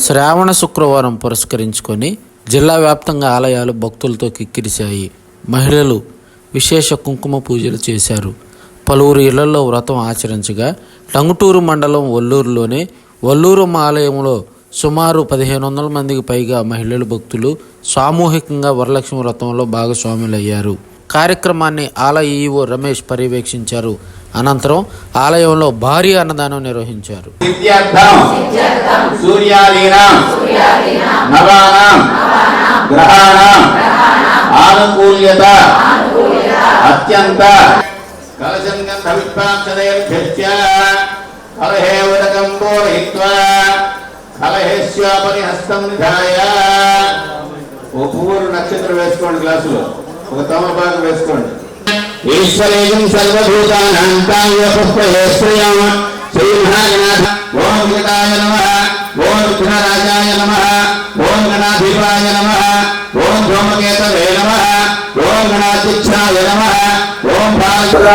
శ్రావణ శుక్రవారం పురస్కరించుకొని జిల్లా వ్యాప్తంగా ఆలయాలు భక్తులతో కిక్కిరిశాయి. మహిళలు విశేష కుంకుమ పూజలు చేశారు. పలువురు ఇళ్ళలో వ్రతం ఆచరించగా టంగుటూరు మండలం వల్లూరులోనే వల్లూరమ్మ ఆలయంలో సుమారు పదిహేను వందల మందికి పైగా మహిళలు భక్తులు సామూహికంగా వరలక్ష్మి వ్రతంలో భాగస్వాములయ్యారు. కార్యక్రమాన్ని ఆలయ ఈవో రమేష్ పర్యవేక్షించారు. అనంతరం ఆలయంలో భారీ అన్నదానం నిర్వహించారు. ఆనుకూల్యత. అత్యంత. కలహే కలహేశ్వాపరి హస్తం నిధాయ. ఓ పువ్వులు నక్షత్రం వేసుకోండి గ్లాసులో. ఒక తమలపాకు వేసుకోండి. ఈశ్వరేయం సర్వభూతానాం కావ్యపుష్పయేశ్వయామ శ్రీ మహాగణాథ ఓం వికటాయ నమః ఓం విఘ్నరాజాయ నమః ఓం గణాధిపాయ నమః ఓం ధూమకేతవే నమః ఓం గణాధ్యక్షాయ ఓం ప్రతిష్టతే.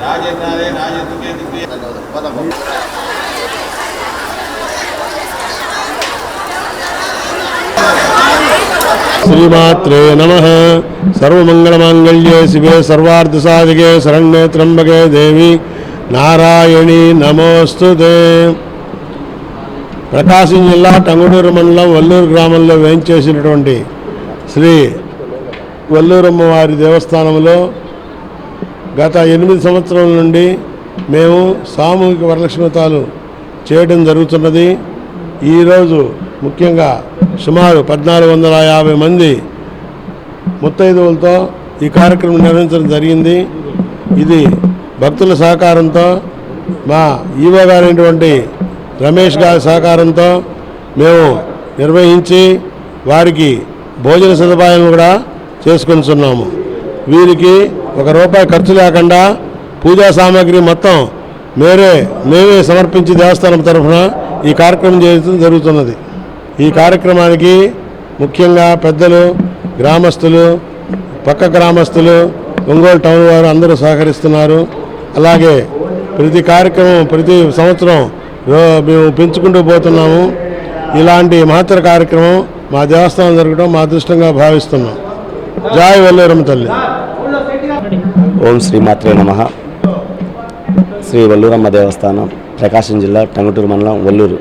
జాతవేదం రాజేంద్రే రాజేంద్రే శ్రీమాత్రే నమ సర్వమంగళమాంగళ్యే శివే సర్వార్థసాధికే శరణ్యే త్రంబకే దేవి నారాయణి నమోస్తు ప్రకాశం జిల్లా టంగుటూరు మండలం వల్లూరు గ్రామంలో వేయించేసినటువంటి శ్రీ వల్లూరమ్మ వారి దేవస్థానంలో గత ఎనిమిది సంవత్సరాల నుండి మేము సామూహిక వరలక్ష్మితాలు చేయడం జరుగుతున్నది. ఈరోజు ముఖ్యంగా సుమారు పద్నాలుగు వందల యాభై మంది ముత్తైదువులతో ఈ కార్యక్రమం నిర్వహించడం జరిగింది. ఇది భక్తుల సహకారంతో మా ఈవో గారైనటువంటి రమేష్ గారి సహకారంతో మేము నిర్వహించి వారికి భోజన సదుపాయం కూడా చేసుకొనిచున్నాము. వీరికి ఒక రూపాయి ఖర్చు లేకుండా పూజా సామాగ్రి మొత్తం మేరే మేమే సమర్పించి దేవస్థానం తరఫున ఈ కార్యక్రమం చేయడం జరుగుతున్నది. ఈ కార్యక్రమానికి ముఖ్యంగా పెద్దలు గ్రామస్తులు పక్క గ్రామస్తులు ఒంగోలు టౌన్ వారు అందరూ సహకరిస్తున్నారు. అలాగే ప్రతి కార్యక్రమం ప్రతి సంవత్సరం మేము పెంచుకుంటూ పోతున్నాము. ఇలాంటి మహత్తర కార్యక్రమం మా దేవస్థానం జరగడం మా అదృష్టంగా భావిస్తున్నాం. జాయ్ వల్లేరమ్మ తల్లి. ఓం శ్రీమాత్రే నమ. శ్రీ వల్లూరమ్మ దేవస్థానం ప్రకాశం జిల్లా టంగుటూరు మండలం వల్లూరు.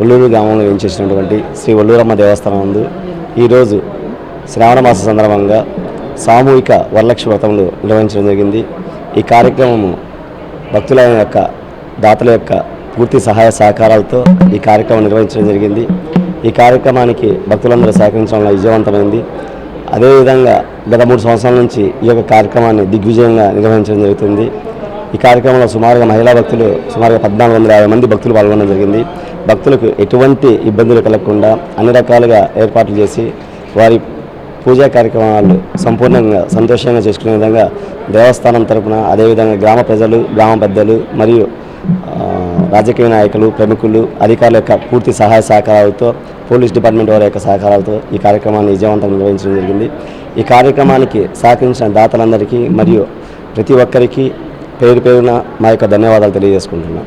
వల్లూరు గ్రామంలో వేయించేసినటువంటి శ్రీ వల్లూరమ్మ దేవస్థానం ఉంది ఈరోజు శ్రావణ మాస సందర్భంగా సామూహిక వరలక్ష్మి వ్రతములు నిర్వహించడం జరిగింది. ఈ కార్యక్రమము భక్తుల యొక్క దాతల యొక్క పూర్తి సహాయ సహకారాలతో ఈ కార్యక్రమం నిర్వహించడం జరిగింది. ఈ కార్యక్రమానికి భక్తులందరూ సహకరించడం విజయవంతమైంది. అదేవిధంగా గత మూడు సంవత్సరాల నుంచి ఈ యొక్క కార్యక్రమాన్ని దిగ్విజయంగా నిర్వహించడం జరుగుతుంది. ఈ కార్యక్రమంలో సుమారుగా మహిళా భక్తులు సుమారుగా పద్నాలుగు వందల యాభై మంది భక్తులు పాల్గొనడం జరిగింది. భక్తులకు ఎటువంటి ఇబ్బందులు కలగకుండా అన్ని రకాలుగా ఏర్పాట్లు చేసి వారి పూజా కార్యక్రమాలు సంపూర్ణంగా సంతోషంగా చేసుకునే విధంగా దేవస్థానం తరపున అదేవిధంగా గ్రామ ప్రజలు గ్రామ పెద్దలు మరియు రాజకీయ నాయకులు ప్రముఖులు అధికారుల యొక్క పూర్తి సహాయ సహకారాలతో పోలీస్ డిపార్ట్మెంట్ వారి యొక్క సహకారాలతో ఈ కార్యక్రమాన్ని విజయవంతంగా నిర్వహించడం జరిగింది. ఈ కార్యక్రమానికి సహకరించిన దాతలందరికీ మరియు ప్రతి ఒక్కరికి పేరు పేరున మా యొక్క ధన్యవాదాలు తెలియజేసుకుంటున్నాం.